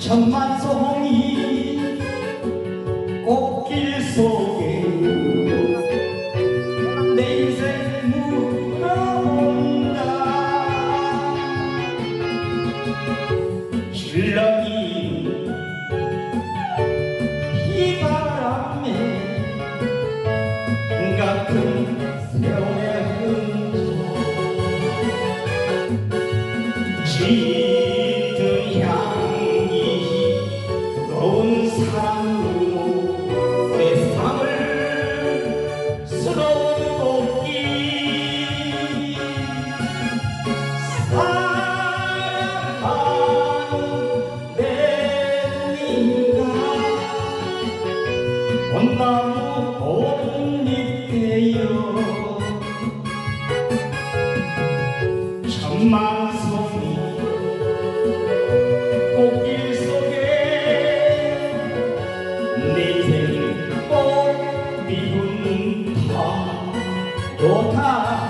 천만송이 꽃길 속에 내 인생 물어본다. 길러기 휘바람에 같은 세월의 흔적 온나무 꽃잎에요 천만 송이 꽃길 속에 내 인생 꽃 피운다 좋다 감사합니다.